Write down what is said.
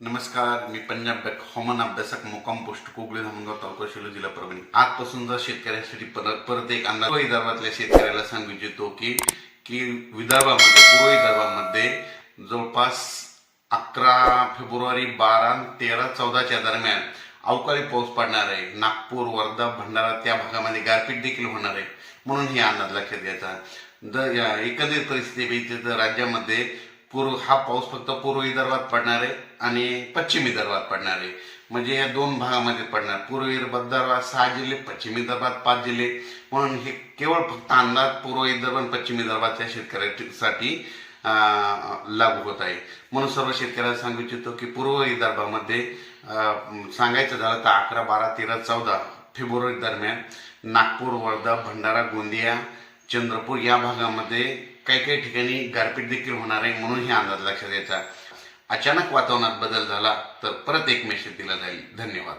नमस्कार मी पंजाब हवामान अभ्यासक मुक्काम पोस्ट कोगळे धामणगाव तालुका शिलो जिल्हा परभणी आजपासून जर शेतकऱ्यांसाठी परत परत एक अंदाज. विदर्भातल्या शेतकऱ्याला सांगू इच्छितो की की विदर्भामध्ये पूर्व विदर्भामध्ये जवळपास अकरा फेब्रुवारी बारा तेरा चौदाच्या दरम्यान अवकाळी पाऊस पडणार आहे. नागपूर वर्धा भंडारा त्या भागामध्ये गारपीट देखील होणार आहे. म्हणून हे अंदाज लक्षात घ्यायचा. द या एकंदरीत परिस्थिती तर राज्यामध्ये पूर्व हा पाऊस फक्त पूर्व विदर्भात पडणार आहे आणि पश्चिम विदर्भात पडणार आहे. म्हणजे या दोन भागामध्ये पडणार. पूर्व विदर्भात सहा जिल्हे पश्चिम विदर्भात पाच जिल्हे. म्हणून हे केवळ फक्त अंदाज पूर्व विदर्भ आणि पश्चिम विदर्भाच्या शेतकऱ्यांसाठी लागू होत आहे. म्हणून सर्व शेतकऱ्यांना सांगू इच्छितो की पूर्व विदर्भामध्ये सांगायचं झालं तर अकरा बारा तेरा चौदा फेब्रुवारी दरम्यान नागपूर वर्धा भंडारा गोंदिया चंद्रपूर या भागामध्ये काही काही ठिकाणी गारपीट देखील होणार आहे म्हणून हे अंदाज लक्षात यायचा अचानक वातावरणात बदल झाला तर परत एक मेसेज दिला जाईल. धन्यवाद.